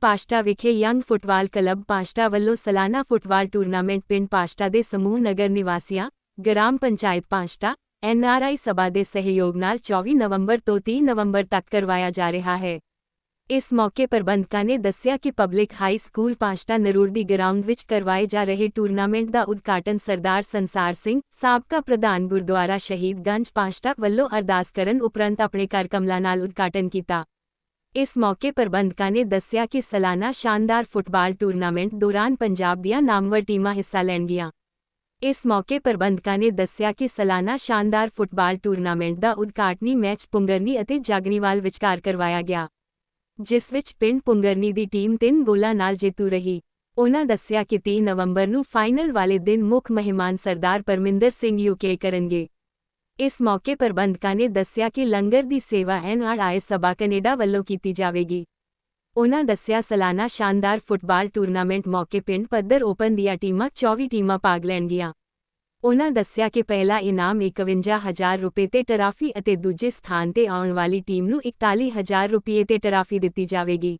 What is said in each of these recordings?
ਪਾਸ਼ਟਾ ਵਿਖੇ young football club ਪਾਸ਼ਟਾ ਵੱਲੋਂ ਸਾਲਾਨਾ ਫੁੱਟਬਾਲ ਟੂਰਨਾਮੈਂਟ ਪਿੰਡ ਪਾਸ਼ਟਾ ਦੇ ਸਮੂਹ ਨਗਰ ਨਿਵਾਸੀਆਂ, ਗ੍ਰਾਮ ਪੰਚਾਇਤ ਪਾਸ਼ਟਾ ਐਨਆਰਆਈ ਸਭਾ ਦੇ ਸਹਿਯੋਗ ਨਾਲ 24 ਨਵੰਬਰ ਤੋਂ 30 ਨਵੰਬਰ ਤੱਕ ਕਰਵਾਇਆ ਜਾ ਰਿਹਾ ਹੈ। ਇਸ ਮੌਕੇ ਪ੍ਰਬੰਧਕਾਂ ਨੇ ਦੱਸਿਆ ਕਿ public high school Pashta Narur ਦੀ ਗਰਾਊਂਡ ਵਿੱਚ ਕਰਵਾਏ ਜਾ ਰਹੇ ਟੂਰਨਾਮੈਂਟ ਦਾ ਉਦਘਾਟਨ ਸਰਦਾਰ ਸੰਸਾਰ ਸਿੰਘ, ਸਾਬਕਾ ਪ੍ਰਧਾਨ ਗੁਰਦੁਆਰਾ ਸ਼ਹੀਦਗੰਜ ਪਾਸ਼ਟਾ ਵੱਲੋਂ ਅਰਦਾਸ ਕਰਨ ਉਪਰੰਤ ਆਪਣੇ ਘਰ ਕਮਲਾ ਨਾਲ ਉਦਘਾਟਨ ਕੀਤਾ। ਇਸ ਮੌਕੇ ਪ੍ਰਬੰਧਕਾਂ ਨੇ ਦੱਸਿਆ ਕਿ ਸਾਲਾਨਾ ਸ਼ਾਨਦਾਰ ਫੁੱਟਬਾਲ ਟੂਰਨਾਮੈਂਟ ਦੌਰਾਨ ਪੰਜਾਬ ਦੀਆਂ ਨਾਮਵਰ ਟੀਮਾਂ ਹਿੱਸਾ ਲੈਣਗੀਆਂ। ਇਸ ਮੌਕੇ ਪ੍ਰਬੰਧਕਾਂ ਨੇ ਦੱਸਿਆ ਕਿ ਸਾਲਾਨਾ ਸ਼ਾਨਦਾਰ ਫੁੱਟਬਾਲ ਟੂਰਨਾਮੈਂਟ ਦਾ ਉਦਘਾਟਨੀ ਮੈਚ ਪੁੰਗਰਨੀ ਅਤੇ ਜਾਗਣੀਵਾਲ ਵਿਚਕਾਰ ਕਰਵਾਇਆ ਗਿਆ, ਜਿਸ ਵਿੱਚ ਪਿੰਡ ਪੁੰਗਰਨੀ ਦੀ ਟੀਮ ਤਿੰਨ ਗੋਲਾਂ ਨਾਲ ਜੇਤੂ ਰਹੀ। ਉਹਨਾਂ ਦੱਸਿਆ ਕਿ 30 ਨਵੰਬਰ ਨੂੰ ਫਾਈਨਲ ਵਾਲੇ ਦਿਨ ਮੁੱਖ ਮਹਿਮਾਨ ਸਰਦਾਰ ਪਰਮਿੰਦਰ ਸਿੰਘ ਯੂਕੇ ਕਰਨਗੇ। ਇਸ ਮੌਕੇ ਪ੍ਰਬੰਧਕਾਂ ਨੇ ਦੱਸਿਆ ਕਿ ਲੰਗਰ ਦੀ ਸੇਵਾ ਐਨਆਰਆਈ ਸਭਾ ਕੈਨੇਡਾ ਵੱਲੋਂ ਕੀਤੀ ਜਾਵੇਗੀ। ਉਹਨਾਂ ਦੱਸਿਆ, ਸਾਲਾਨਾ ਸ਼ਾਨਦਾਰ ਫੁੱਟਬਾਲ ਟੂਰਨਾਮੈਂਟ ਮੌਕੇ ਪਿੰਡ ਪੱਧਰ ਓਪਨ ਦੀਆਂ ਟੀਮਾਂ 24 ਟੀਮਾਂ ਭਾਗ ਲੈਣਗੀਆਂ। ਉਹਨਾਂ ਦੱਸਿਆ ਕਿ ਪਹਿਲਾ ਇਨਾਮ 51000 ਰੁਪਏ ਤੇ ਟਰਾਫੀ ਅਤੇ ਦੂਜੇ ਸਥਾਨ ਤੇ ਆਉਣ ਵਾਲੀ ਟੀਮ ਨੂੰ 41000 ਰੁਪਏ ਤੇ ਟਰਾਫੀ ਦਿੱਤੀ ਜਾਵੇਗੀ।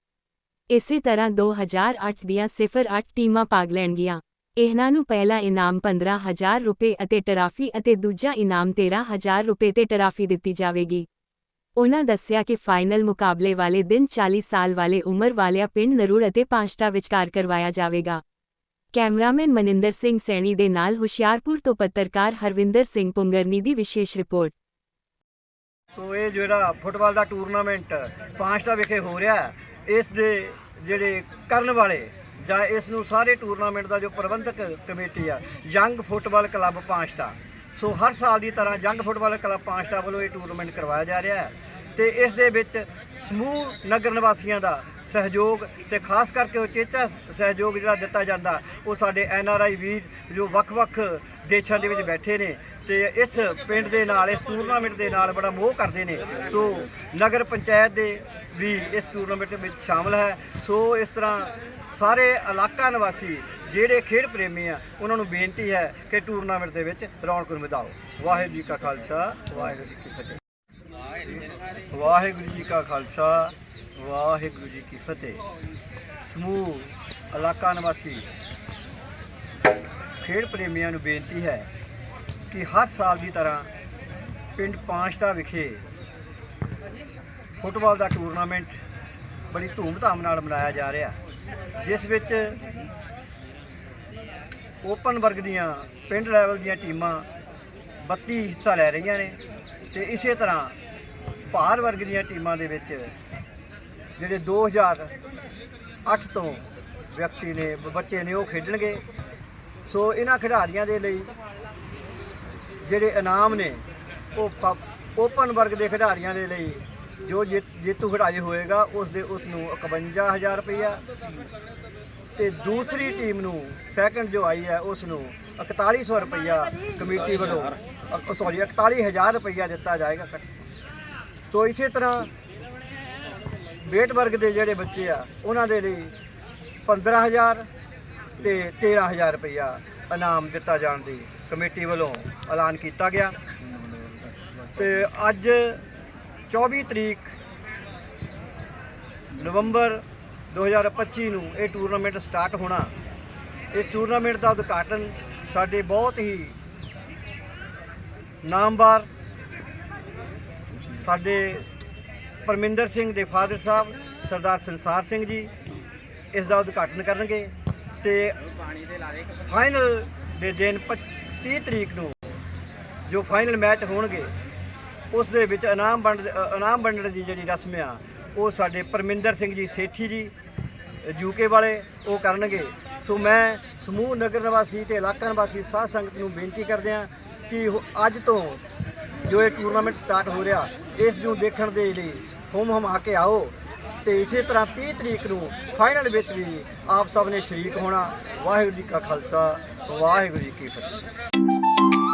ਇਸੇ ਤਰ੍ਹਾਂ 2008 ਦੀਆਂ 08 ਟੀਮਾਂ ਭਾਗ ਲੈਣਗੀਆਂ। ਇਹਨਾਂ ਨੂੰ ਪਹਿਲਾ ਇਨਾਮ 15000 ਰੁਪਏ ਅਤੇ ਟਰਾਫੀ ਅਤੇ ਦੂਜਾ ਇਨਾਮ 13000 ਰੁਪਏ ਤੇ ਟਰਾਫੀ ਦਿੱਤੀ ਜਾਵੇਗੀ। ਉਨ੍ਹਾਂ ਦੱਸਿਆ ਕਿ ਫਾਈਨਲ ਮੁਕਾਬਲੇ ਵਾਲੇ ਦਿਨ 40 ਸਾਲ ਵਾਲੇ ਉਮਰ ਵਾਲਿਆਂ ਪਿੰਡ ਨਰੂਰ ਅਤੇ ਪਾਂਸ਼ਟਾ ਵਿਚਕਾਰ ਕਰਵਾਇਆ ਜਾਵੇਗਾ। ਕੈਮਰਾਮੈਨ ਮਨਿੰਦਰ ਸਿੰਘ ਸੈਣੀ ਦੇ ਨਾਲ ਹੁਸ਼ਿਆਰਪੁਰ ਤੋਂ ਪੱਤਰਕਾਰ ਹਰਵਿੰਦਰ ਸਿੰਘ ਪੁੰਗਰਨੀ ਦੀ ਵਿਸ਼ੇਸ਼ ਰਿਪੋਰਟ। ਸੋ ਇਹ ਜਿਹੜਾ ਫੁੱਟਬਾਲ ਦਾ ਟੂਰਨਾਮੈਂਟ ਪਾਂਚਟਾ ਵਿਖੇ ਹੋ ਰਿਹਾ ਇਸ ਦੇ ਜਿਹੜੇ ਕਰਨ ਵਾਲੇ ਜਾਂ ਇਸ ਨੂੰ ਸਾਰੇ ਟੂਰਨਾਮੈਂਟ ਦਾ ਜੋ ਪ੍ਰਬੰਧਕ ਕਮੇਟੀ ਆ ਯੰਗ ਫੁੱਟਬਾਲ ਕਲੱਬ ਪਾਂਚਟਾ ਸੋ ਹਰ ਸਾਲ ਦੀ ਤਰ੍ਹਾਂ ਯੰਗ ਫੁੱਟਬਾਲ ਕਲੱਬ ਪਾਂਚਟਾ ਵੱਲੋਂ ਇਹ ਟੂਰਨਾਮੈਂਟ ਕਰਵਾਇਆ ਜਾ ਰਿਹਾ ਹੈ ਤੇ ਇਸ ਦੇ ਵਿੱਚ ਸਮੂਹ ਨਗਰ ਨਿਵਾਸੀਆਂ ਦਾ ਸਹਿਯੋਗ ਤੇ ਖਾਸ ਕਰਕੇ ਉਚੇਚਾ ਸਹਿਯੋਗ ਜਿਹੜਾ ਦਿੱਤਾ ਜਾਂਦਾ, ਉਹ ਸਾਡੇ ਐਨ ਆਰ ਆਈ ਵੀਰ ਜੋ ਵੱਖ-ਵੱਖ ਦੇਸ਼ਾਂ ਦੇ ਵਿੱਚ ਬੈਠੇ ਨੇ ਤੇ ਇਸ ਪਿੰਡ ਦੇ ਨਾਲ, ਇਸ ਟੂਰਨਾਮੈਂਟ ਦੇ ਨਾਲ ਬੜਾ ਮੋਹ ਕਰਦੇ ਨੇ। ਸੋ ਨਗਰ ਪੰਚਾਇਤ ਦੇ ਵੀ ਇਸ ਟੂਰਨਾਮੈਂਟ ਵਿੱਚ ਸ਼ਾਮਲ ਹੈ। ਸੋ ਇਸ ਤਰ੍ਹਾਂ ਸਾਰੇ ਇਲਾਕਾ ਨਿਵਾਸੀ ਜਿਹੜੇ ਖੇਡ ਪ੍ਰੇਮੀ ਆ, ਉਹਨਾਂ ਨੂੰ ਬੇਨਤੀ ਹੈ ਕਿ ਟੂਰਨਾਮੈਂਟ ਦੇ ਵਿੱਚ ਰੌਣਕ ਨੂੰ ਵਧਾਓ। ਵਾਹਿਗੁਰੂ ਜੀ ਕਾ ਖਾਲਸਾ, ਵਾਹਿਗੁਰੂ ਜੀ ਕੀ ਫਤਿਹ। ਵਾਹਿਗੁਰੂ ਜੀ ਕਾ ਖਾਲਸਾ, ਵਾਹਿਗੁਰੂ ਜੀ ਕੀ ਫਤਿਹ। ਸਮੂਹ, ਇਲਾਕਾ ਨਿਵਾਸੀ, ਖੇਡ ਪ੍ਰੇਮੀਆਂ ਨੂੰ ਬੇਨਤੀ ਹੈ ਕਿ ਹਰ ਸਾਲ ਦੀ ਤਰ੍ਹਾਂ ਪਿੰਡ ਪਾਂਚਟਾ ਵਿਖੇ ਫੁੱਟਬਾਲ ਦਾ ਟੂਰਨਾਮੈਂਟ ਬੜੀ ਧੂਮਧਾਮ ਨਾਲ ਮਨਾਇਆ ਜਾ ਰਿਹਾ ਜਿਸ ਵਿੱਚ ਓਪਨ ਵਰਗ ਦੀਆਂ ਪਿੰਡ ਲੈਵਲ ਦੀਆਂ ਟੀਮਾਂ 32 ਹਿੱਸਾ ਲੈ ਰਹੀਆਂ ਨੇ ਤੇ ਇਸੇ ਤਰ੍ਹਾਂ ਭਾਰ ਵਰਗ ਦੀਆਂ ਟੀਮਾਂ ਦੇ ਵਿੱਚ ਜਿਹੜੇ 2008 ਤੋਂ ਵਿਅਕਤੀ ਨੇ, ਬੱਚੇ ਨੇ ਉਹ ਖੇਡਣਗੇ। ਸੋ ਇਹਨਾਂ ਖਿਡਾਰੀਆਂ ਦੇ ਲਈ ਜਿਹੜੇ ਇਨਾਮ ਨੇ, ਉਹ ਪ- ਓਪਨ ਵਰਗ ਦੇ ਖਿਡਾਰੀਆਂ ਦੇ ਲਈ ਜੋ ਜੇ- ਜੇਤੂ ਖਿਡਾਰੀ ਹੋਏਗਾ, ਉਸ ਦੇ ਉਸ ਨੂੰ 51000 ਰੁਪਇਆ ਤੇ ਦੂਸਰੀ ਟੀਮ ਨੂੰ ਸੈਕੰਡ ਜੋ ਆਈ ਹੈ, ਉਸ ਨੂੰ 4100 ਰੁਪਇਆ ਕਮੇਟੀ ਵੱਲੋਂ ਸੌਰੀ 41000 ਰੁਪਇਆ ਦਿੱਤਾ ਜਾਏਗਾ ਤੋ ਇਸੇ ਤਰ੍ਹਾਂ ਵੇਟ ਵਰਗ ਦੇ ਜਿਹੜੇ ਬੱਚੇ ਆ, ਉਹਨਾਂ ਦੇ ਲਈ 15000 ਤੇ 13000 ਰੁਪਇਆ ਇਨਾਮ ਦਿੱਤਾ ਜਾਣ ਦੀ ਕਮੇਟੀ ਵੱਲੋਂ ਐਲਾਨ ਕੀਤਾ ਗਿਆ। ਤੇ ਅੱਜ 24 ਤਰੀਕ ਨਵੰਬਰ 2025 ਨੂੰ ਇਹ ਟੂਰਨਾਮੈਂਟ ਸਟਾਰਟ ਹੋਣਾ। ਇਸ ਟੂਰਨਾਮੈਂਟ ਦਾ ਉਦਘਾਟਨ ਸਾਡੇ ਬਹੁਤ ਹੀ ਨਾਮਵਾਰ ਸਾਡੇ ਪਰਮਿੰਦਰ ਸਿੰਘ ਦੇ ਫਾਦਰ ਸਾਹਿਬ, ਸਰਦਾਰ ਸੰਸਾਰ ਸਿੰਘ ਜੀ, ਇਸ ਦਾ ਉਦਘਾਟਨ ਕਰਨਗੇ ਤੇ ਫਾਈਨਲ ਦੇ ਦਿਨ 30 ਤਰੀਕ ਨੂੰ ਜੋ ਫਾਈਨਲ ਮੈਚ ਹੋਣਗੇ, ਉਸ ਦੇ ਵਿੱਚ ਇਨਾਮ ਵੰਡ, ਇਨਾਮ ਵੰਡਣ ਦੀ ਜਿਹੜੀ ਰਸਮ ਆ, ਉਹ ਸਾਡੇ ਪਰਮਿੰਦਰ ਸਿੰਘ ਜੀ ਸੇਠੀ ਜੀ ਯੂਕੇ ਵਾਲੇ, ਉਹ ਕਰਨਗੇ। ਸੋ ਮੈਂ ਸਮੂਹ ਨਗਰ ਨਿਵਾਸੀ ਤੇ ਇਲਾਕਾ ਨਿਵਾਸੀ ਸਾਧ ਸੰਗਤ ਨੂੰ ਬੇਨਤੀ ਕਰਦੇ ਹਾਂ ਕਿ ਅੱਜ ਤੋਂ ਜੋ ਇਹ ਟੂਰਨਾਮੈਂਟ ਸਟਾਰਟ ਹੋ ਰਿਹਾ ਇਸ ਨੂੰ ਦੇਖਣ ਦੇ ਲਈ ਹੁਮ ਹਮ ਆ ਕੇ ਆਓ ਤੇ ਇਸੇ ਤਰ੍ਹਾਂ 30 ਤਰੀਕ ਨੂੰ ਫਾਈਨਲ ਵਿੱਚ ਵੀ ਆਪ ਸਭ ਨੇ ਸ਼ਰੀਕ ਹੋਣਾ। ਵਾਹਿਗੁਰੂ ਜੀ ਕਾ ਖਾਲਸਾ, ਵਾਹਿਗੁਰੂ ਜੀ ਕੀ ਫਤਿਹ।